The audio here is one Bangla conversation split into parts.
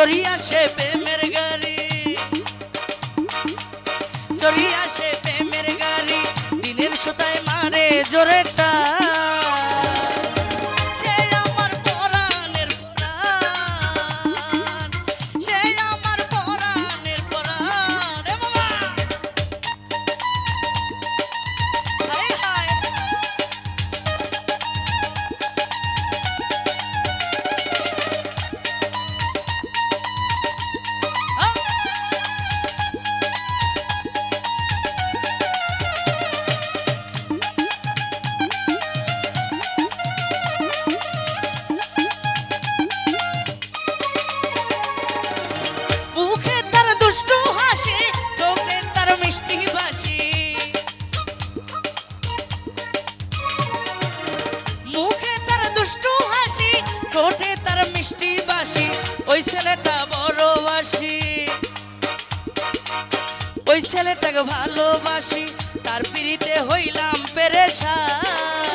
চড়িয়া সে প্রেমের গালি চড়িয়া সে প্রেমের গালি দিনের সুতায় মারে জোরে ওই ছেলেটাকে ভালোবাসি তার পিড়িতে হইলাম পেরেশান।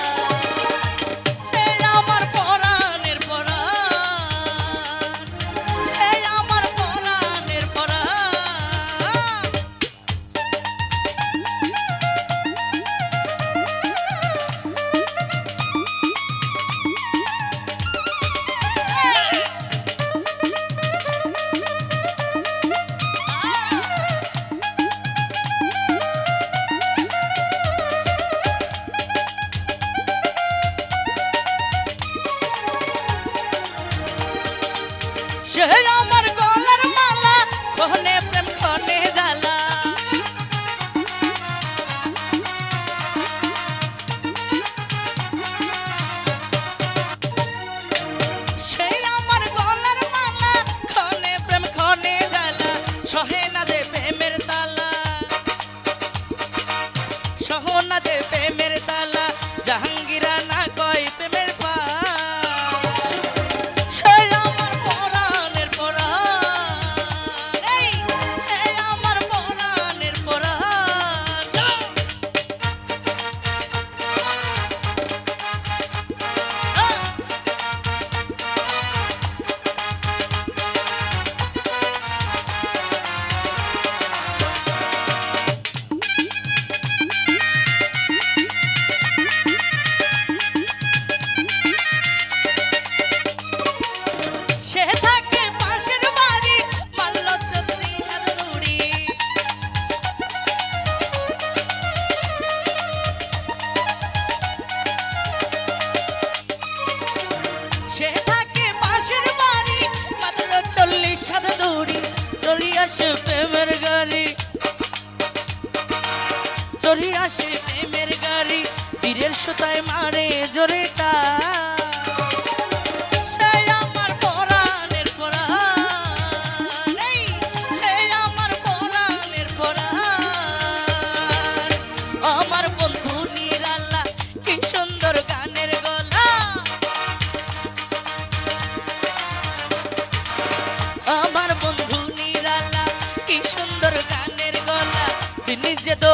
আসে প্রেমের গাড়ি। চড়ি আসে প্রেমের গাড়ি। তীরের সুতায় মারে জোরেটা। Ladies and.